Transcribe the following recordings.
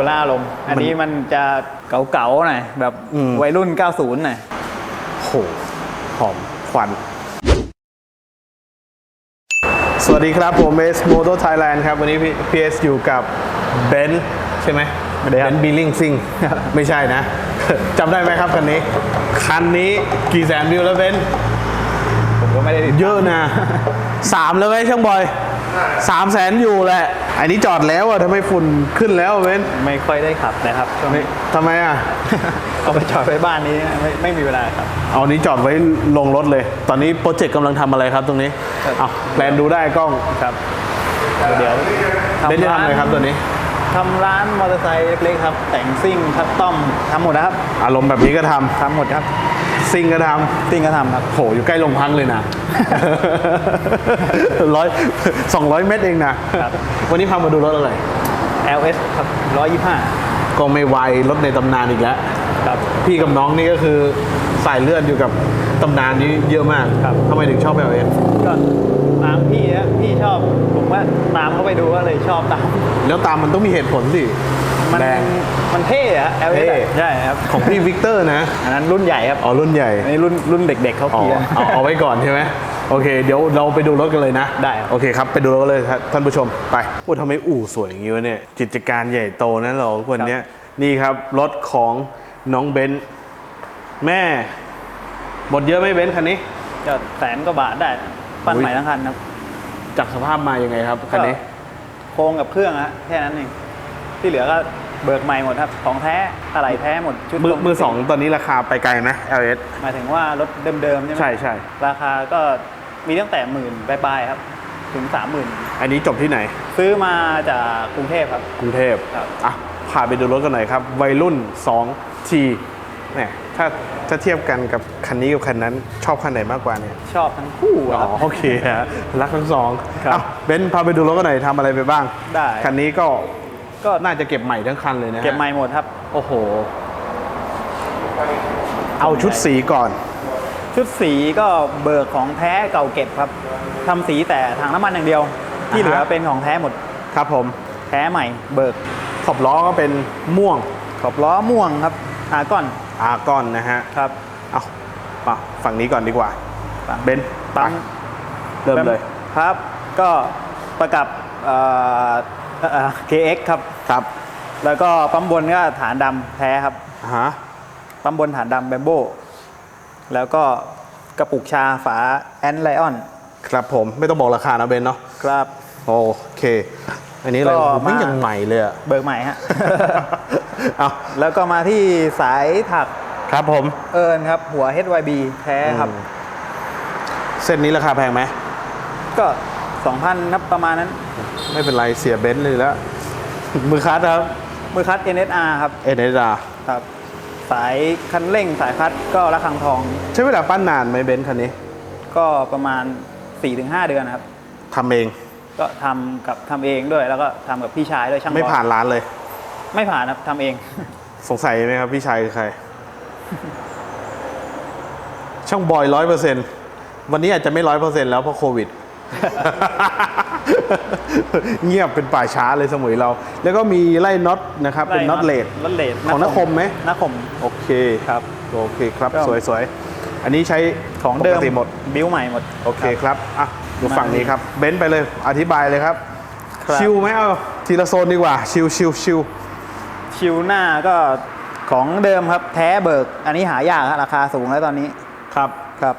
คนละอารมณ์อันนี้มันจะเก๋าๆหน่อยแบบอืม วัยรุ่น 90หน่อยโหหอมควัน สวัสดีครับ ผมเอสโมโตไทยแลนด์ครับ วันนี้พีเอสอยู่กับเบนซ์ใช่ไหมไม่ได้เบครับนซ์บิลลิงซิง ไม่ใช่นะ จำได้ไหมครับคันนี้ คันนี้กี่แสนวิวแล้วเบนซ์ผมก็ไม่ได้ติดเยอะนะ สามแล้วไหมช่างบอย สามแสนอยู่แหละ อันนี้จอดแล้วอะทำไมฝุ่นขึ้นแล้วอะเบนซ์ไม่ค่อยได้ขับนะครับช่วงไม่นี้ทำไมอะเอาไปจอดไว้บ้านนี้ไม่ไม่มีเวลาครับ เอานี้จอดไว้ลงรถเลย ตอนนี้โปรเจกต์กำลังทำอะไรครับตรงนี้ครับ เอาแพลนดูได้กล้องครับ เดี๋ยวเบนซ์จะทำอะไรครับตัวนี้ ทำร้านมอเตอร์ไซค์เล็กๆครับ แต่งซิ่งคัสตอมทำหมดนะครับ อารมณ์แบบนี้ก็ทำ ทำหมดครับ ซิงก็ทซิ่งก็ทำครับำโหอยู่ใกล้โรงพักเลยนะร้อยสองร้อยเมตรเองนะครับวันนี้พามาดูรถอะไร LS ครับ125ก็ไม่ไวรถในตำนานอีกแล้วครับพี่กับน้องนี่ก็คือสายเลือดอยู่กับตำนานนี้เยอะมากครับทำไมถึงชอบแบบนี้ก็ตามพี่นะพี่ชอบผมว่าตามเขาไปดูก็เลยชอบตาม แล้วตามมันต้องมีเหตุผลสิ มันแรงมันเท่อะ LS เท่อะใช่ครับของพี่วิกเตอร์นะ อันนั้นรุ่นใหญ่ครับอ๋อรุ่นใหญ่อันนี้รุ่นรุ่นเด็ก ๆเขาอ๋อขี่กันเอาเอาไว้ก่อนใช่ไหมโอเค เดี๋ยวเราไปดูรถกันเลยนะได้ครับ โอเคครับ ไปดูรถกันเลยครับท่านผู้ชมไปโอ้ทำไมอู่สวยอย่างนี้วะเนี่ยกิจการใหญ่โตนะเราคนเนี้ยนี่ครับรถของน้องเบนซ์แม่หมดเยอะไหมเบนซ์คันนี้จะแสนกว่าบาทได้ปั้นอุ๊ยใหม่ทั้งคันครับจากสภาพมายังไงครับคันนี้ ก็โครงกับเครื่องฮะแค่นั้นเอง ที่เหลือก็เบิกใหม่หมดครับ ของแท้อะไรแท้หมดชุดมือตรงมือสองตอนนี้ราคาไปไกลไหม LS หมายถึงว่ารถเดิมๆใช่ไหมใช่ใช่ราคาก็มีตั้งแต่หมื่นปลายๆครับถึงสามหมื่นอันนี้จบที่ไหน ซื้อมาจากกรุงเทพครับ กรุงเทพครับ อะพาไปดูรถกันหน่อยครับ วัยรุ่น 2T เนี่ยถ้าถ้าเทียบกันกับคันนี้กับคันนั้นชอบคันไหนมากกว่าเนี่ย ชอบทั้งคู่อ๋ครับอโอเคฮะรักทั้งสองครับอะเบนซ์พาไปดูรถกันหน่อยทำอะไรไปบ้าง ได้ คันนี้ก็ ก็น่าจะเก็บใหม่ทั้งคันเลยนะฮะเก็บใหม่หมดครับ โอ้โห เอาชุดสีก่อน ชุดสีก็เบิกของแท้เก่าเก็บครับทำสีแต่ถังน้ำมันอย่างเดียว ที่เหลืออ่าฮะเป็นของแท้หมด ครับผม แท้ใหม่ เบิก ขอบล้อก็เป็นม่วงขอบล้อม่วงครับอาก้อนอากอนนะฮะ ครับ เอามาฝั่งนี้ก่อนดีกว่าเบนซ์ปั๊มไปเริ่มเลย ครับ ก็ประกับเอ่อเอ่อ KX ครับ ครับแล้วก็ปั๊มบนก็ฐานดำแท้ครับอ่าฮะปั๊มบนฐานดำแบมโบแล้วก็กระปุกชาฝาแอนไลออนครับผมไม่ต้องบอกราคานะเบนซ์เนาะครับ โอเค อันนี้อะไรก็โอ้โหไม่มายังใหม่เลยอะเบิกใหม่ฮะ เอาแล้วก็มาที่สายถักครับผม เอิญครับ หัว HYB แท้ครับอืมเส้นนี้ราคาแพงไหมก็ 2,000ครับประมาณนั้น ไม่เป็นไรเสียเบนซ์เลยแล้ว มือคัสครับ มือคัด NSR ครับเอเนดาครับ สายคันเร่งสายคัดก็ระคังทอง ใช้เวลาปั้นนานไหมเบนซ์คันนี้ ก็ประมาณ 4-5 เดือนนะครับทำเองก็ทำกับทำเองด้วย แล้วก็ทำกับพี่ชายด้วยช่างไม่บอลผ่านร้านเลย ไม่ผ่านครับทำเอง สงสัยไหมครับพี่ชายคือใคร ช่างบอยร้อยเปอร์เซ็นต์วันนี้อาจจะไม่ร้อยเปอร์เซ็นต์แล้วเพราะโควิด เงียบเป็นป่าช้าเลยสมุยเรา แล้วก็มีไล่น็อตนะครับ เป็นน็อตเลดน็อตเลดของนคมไหมนคมโอเคครับโอเคครับก็สวยๆ อันนี้ใช้ของเดิมปกติหมดบิ้วใหม่หมดโอเคครับอะดูมาฝั่งนี้ครับเบนซ์ไปเลยอธิบายเลยครับครับ ชิลไหมเอาทีละโซนดีกว่า ชิลชิลชิลชิวหน้าก็ของเดิมครับแท้เบิก อันนี้หายากครับราคาสูงแล้วตอนนี้ครับครับ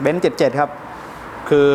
เบนซ์เจ็ดเจ็ดครับ คือ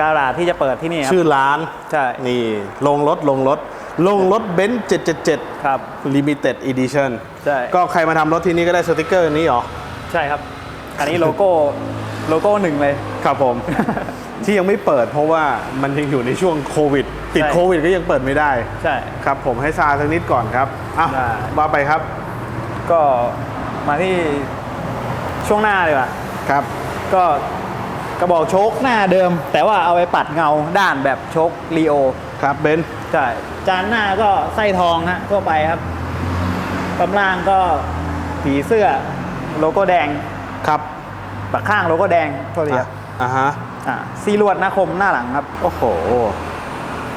การาดที่จะเปิดที่นี่ครับชื่อร้านใช่นี่ลงรถลงรถ ลงรถเบนซ์777 ครับ Limited Edition ใช่ก็ใครมาทำรถที่นี่ก็ได้สติกเกอร์นี้เหรอ ใช่ครับ อันนี้โลโก้โลโก้หนึ่งเลย ครับผม ที่ยังไม่เปิดเพราะว่ามันยังอยู่ในช่วงโควิด ติดใช่โควิดก็ยังเปิดไม่ได้ ใช่ครับผมให้ซาสักนิดก่อนครับอะได้ว่าไปครับ ก็มาที่ช่วงหน้าดีกว่าครับ ก็ กระบอกโชคหน้าเดิม แต่ว่าเอาไปปัดเงาด้านแบบโชคลีโอครับเบนซ์ใช่จานหน้าก็ไส้ทองฮะทั่วไปครับตำล่างก็ผีเสื้อโลโก้แดงครับปักข้างโลโก้แดงโทษทีคอะรับอ่าฮะอ่าซีลวดหน้าคมหน้าหลังครับ โอ้โห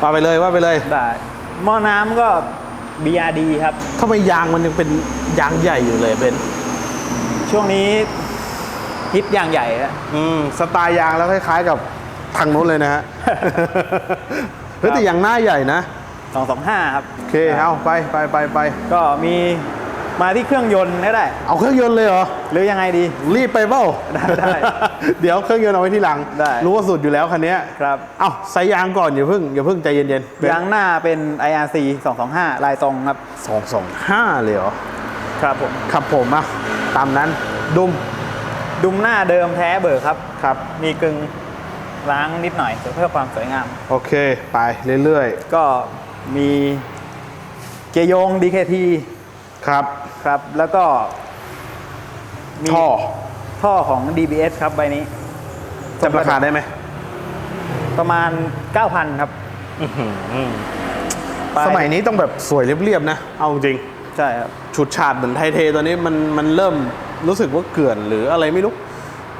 ว่าไปเลยว่าไปเลยได้หม้อน้ำก็ BRD ครับทำไมยางมันยังเป็นยางใหญ่อยู่เลยเบนซ์ช่วงนี้ ฮิตอย่างใหญ่อะอืมสไตล์ยางแล้วคล้าย ๆ กับทางโน้นเลยนะฮะ เฮ้ยแต่ยางหน้าใหญ่นะ225ครับ โอเค เอาไปไปไปไปก็มีมาที่เครื่องยนต์ก็ได้ เอาเครื่องยนต์เลยเหรอ หรือยังไงดี รีบไปเปล่าได้ได้เดี๋ยวเครื่องยนต์เอาไว้ที่หลัง ได้ รู้ว่าสุดอยู่แล้วคันเนี้ยครับ เอาใส่ยางก่อนอย่าเพิ่งอย่าเพิ่งใจเย็นๆยางหน้าเป็น IRC 225 ลายตรงครับ สองสองห้าเลยเหรอ ครับผม ครับผมอะตามนั้นดุม ดุมหน้าเดิมแท้เบิกครับ ครับ มีกึงล้างนิดหน่อยเพื่อความสวยงาม โอเค ไปเรื่อยก็มีเกียร์โยง DKT ๆครับ ครับ แล้วก็มีท่อ ท่อของ DBS ครับใบนี้จำราคาได้ไหม ประมาณ 9,000 ครับไปสมัยนี้ต้องแบบสวยเรียบๆนะ เอาจริง ใช่ครับ ฉุดฉาดเหมือนไทยเทตอนนี้มันมันเริ่ม รู้สึกว่าเกลื่อนหรืออะไรไม่รู้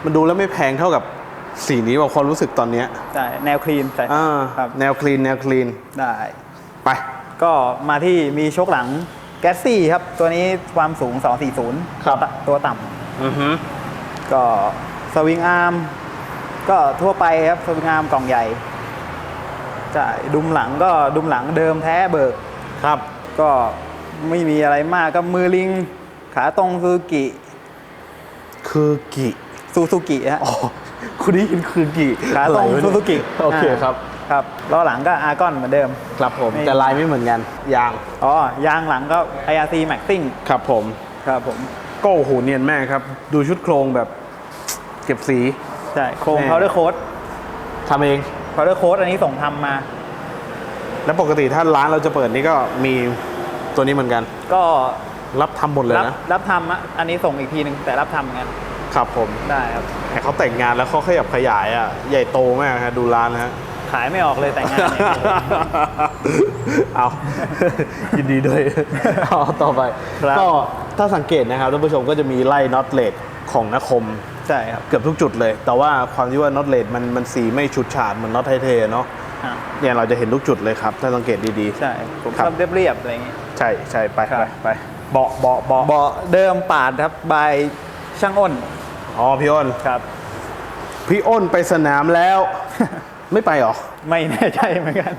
มันดูแล้วไม่แพงเท่ากับสีนี้ว่าความรู้สึกตอนเนี้ยใช่แนวคลีนใช่อ่าครับแนวคลีนแนวคลีนได้ไปก็มาที่มีชกหลังแกสซี่ครับ ตัวนี้ความสูง 240ครับตัวตัวต่อือฮึำก็สวิงอาร์มก็ทั่วไปครับสวิงอาร์มกล่องใหญ่ใช่ดุมหลังก็ดุมหลังเดิมแท้เบิกครับ ก็ไม่มีอะไรมากก็มือลิง ขาตรงซูซูกิ คือกิซูซูกิฮะอ๋อคุณได้ยินคือกิขาตรงอะไรวะเนี่ยซูซูกิโอเคครับครับล้อหลังก็อาร์กอนเหมือนเดิม ครับผมไม่แต่ลายไม่เหมือนกัน ยาง อ๋อ ยางหลังก็ IRC Maxing ครับผม ครับผม ก็โอ้โหเนียนแม่ครับ ดูชุดโครงแบบเก็บสี ใช่ โครงแน่ powder coat ทำเอง powder coat อันนี้ส่งทำมา แล้วปกติถ้าร้านเราจะเปิดนี่ก็มีตัวนี้เหมือนกัน ก็ รับทำหมดเลยรับนะ รับทำอะอันนี้ส่งอีกทีหนึ่งแต่รับทำเหมือนกันครับผมได้ครับ ให้เขาแต่งงานแล้วเขาขยับขยายอะ ใหญ่โตมากฮะดูร้านนะฮะ ขายไม่ออกเลยแต่งงานเนี่ย เอา ยินดีด้วย เอาต่อไป ครับ ก็ถ้าสังเกตนะครับท่านผู้ชมก็จะมีไล่น็อตเลดของนคม ใช่ครับเกือบทุกจุดเลย แต่ว่าความที่ว่าน็อตเลดมันมันสีไม่ชุดฉาดเหมือนน็อตไทเทเนาะอะเนี่ยเราจะเห็นทุกจุดเลยครับ ถ้าสังเกตดี ใช่ผมครับชอบเรียบๆอะไรอย่างงี้ ๆ ใช่ใช่ไปครับ ไปไป เบาะเบาะเบาะเบาะเดิมปาดครับบายช่างอ้นอ๋อพี่อ้นครับ พี่อ้นไปสนามแล้ว ไม่ไปเหรอ ไม่แน่ใจเหมือนกัน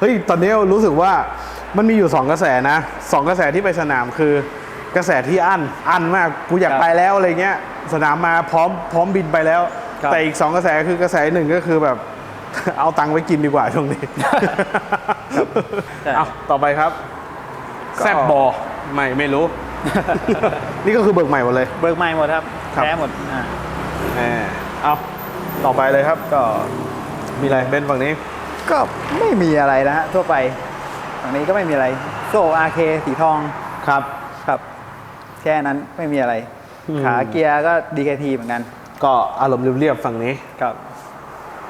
เฮ้ยตอนนี้รู้สึกว่ามันมีอยู่ 2 กระแสนะสองกระแสที่ไปสนามคือกระแสที่อั้นอั้นมากกูอยากครับไปแล้วอะไรเงี้ย สนามมาพร้อมพร้อมบินไปแล้วครับแต่อีก 2 กระแสคือกระแสหนึ่งก็คือแบบเอาตังค์ไว้กินดีกว่าช่วงนี้ใช่เอาต่อไปครับก็แซบบอ ไม่ไม่รู้ นี่ก็คือเบิกใหม่หมดเลย เบิกใหม่หมดครับครับ แท้หมดอ่าแหมเอาต่อไปเลยครับ ก็มีอะไรเบนซ์ฝั่งนี้ก็ไม่มีอะไรนะฮะทั่วไปฝั่งนี้ก็ไม่มีอะไร โซ่อาเคสีทองครับ ครับ แค่นั้นไม่มีอะไร อืม ขาเกียร์ก็ DKT เหมือนกันก็อารมณ์เรียบๆฝั่งนี้ครับ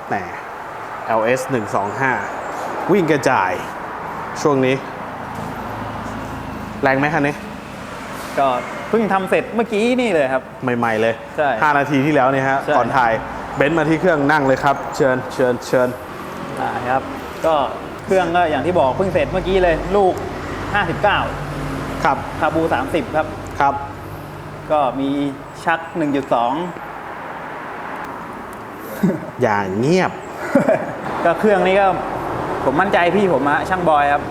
แหม LS 125 วิ่งกระจาย ช่วงนี้ แรงไหมคันนี้ ก็เพิ่งทำเสร็จเมื่อกี้นี่เลยครับ ใหม่ๆเลยใช่5นาทีที่แล้วเนี่ยฮะ ใช่ ก่อนถ่าย เบนซ์มาที่เครื่องนั่งเลยครับ เชิญเชิญเชิญอ่าครับ ก็เครื่องก็อย่างที่บอกเพิ่งเสร็จเมื่อกี้เลยลูก 59ครับ คาบู 30 ครับ ครับ ก็มีชัก 1.2 อย่างเงียบ ก็เครื่องนี้ก็ผมมั่นใจพี่ผมอะช่างบอยครับ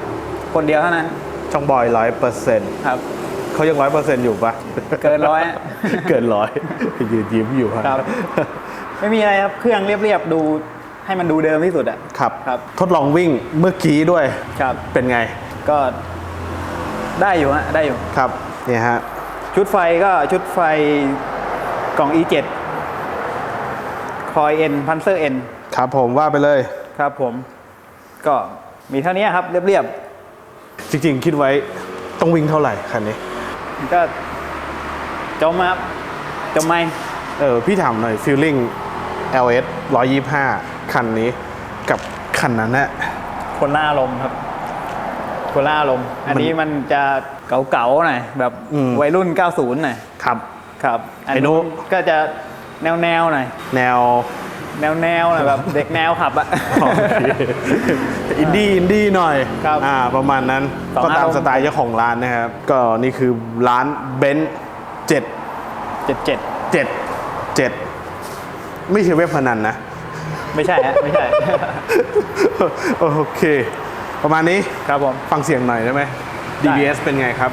คนเดียวเท่านั้น ช่องบอยร้อยเปอร์เซ็นต์ครับ เขายังร้อยเปอร์เซ็นต์อยู่ปะเกินร้อยอะ เกินร้อยยืนยิ้มอยู่ฮะครับ ไม่มีอะไรครับ เครื่องเรียบๆดูให้มันดูเดิมที่สุดอะ ครับ ครับ ทดลองวิ่งเมื่อกี้ด้วย ครับ เป็นไง ก็ได้อยู่ฮะ ได้อยู่ ครับ เนี่ยฮะ ชุดไฟก็ชุดไฟกล่อง E7 คอย N พันเซอร์ N ครับผมว่าไปเลย ครับผม ก็มีเท่านี้ครับ เรียบ จริงๆ คิดไว้ต้องวิ่งเท่าไหร่คันนี้ๆก็จมครับจมไหมเออพี่ถามหน่อยฟีลลิ่ง LS 125 คันนี้กับคันนั้นน่ะคนละอารมณ์ครับ คนละอารมณ์อันนี้มันจะเก่าๆหน่อยแบบอืมวัยรุ่น 90หน่อยครับ ครับ อันไอ้นุ นู้นก็จะแนวๆหน่อย แนว แนวแนวๆหน่อยแบบเด็กแนวขับอะ โอเคอินดี้อินดี้หน่อยครับอ่าประมาณนั้นสองก็ตามอารมณ์ สไตล์เจ้าของร้านนะครับ ก็นี่คือร้านเบนซ์เจ็ดเจ็ดเจ็ดเจ็ดเจ็ดไม่ใช่เว็บพนันนะ ไม่ใช่ฮะไม่ใช่ โอเค ประมาณนี้ครับผม ฟังเสียงหน่อยได้ไหม ได้ DBS เป็นไงครับ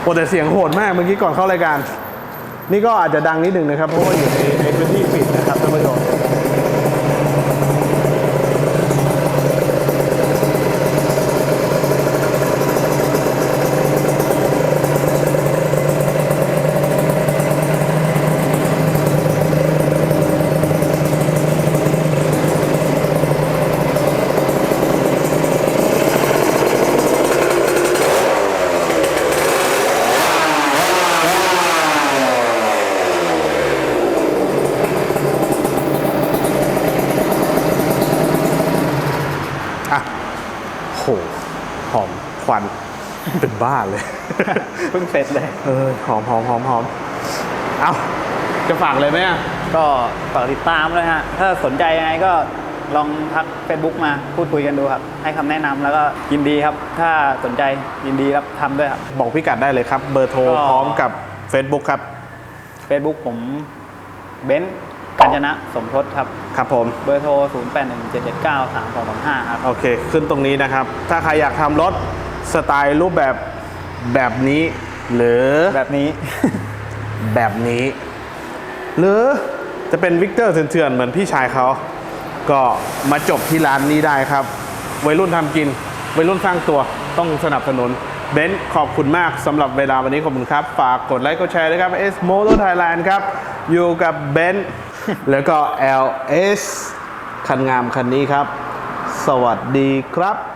โอ้แต่เสียงโหดมากเมื่อกี้ก่อนเข้ารายการ นี่ก็อาจจะดังนิดนึงนะครับ เพราะว่าอยู่ในในพื้นที่ปิดนะครับท่านผู้ชม อะโหหอม ควันเป็นบ้าเลยเพิ่งเสร็จเลย เออหอมหอมหอมหอมเอาจะฝากเลยไหมอะก็ฝากติดตามเลยฮะ ถ้าสนใจยังไงก็ลองทัก Facebook มาพูดคุยกันดูครับ ให้คำแนะนำแล้วก็ยินดีครับ ถ้าสนใจยินดีรับทำด้วยครับ บอกพิกัดได้เลยครับ เบอร์โทรก็พร้อมกับ Facebook ครับ Facebook ผมเบนซ์กัญจนะสมทศครับ ครับผม เบอร์โทร 0 8 1 7 7 9 3 2 2 5 ครับ โอเค ขึ้นตรงนี้นะครับ ถ้าใครอยากทำรถ สไตล์รูปแบบแบบนี้ หรือแบบนี้ แบบนี้ หรือจะเป็นวิกเตอร์เถื่อนๆเหมือนพี่ชายเขาก็มาจบที่ร้านนี้ได้ครับ วัยรุ่นทำกิน วัยรุ่นสร้างตัวต้องสนับสนุนเบนซ์ขอบคุณมากสำหรับเวลาวันนี้ขอบคุณครับ ฝากกดไลค์กดแชร์ด้วยครับ S Motor Thailand ครับ อยู่กับเบนซ์แล้วก็ LS คันงามคันนี้ครับ สวัสดีครับ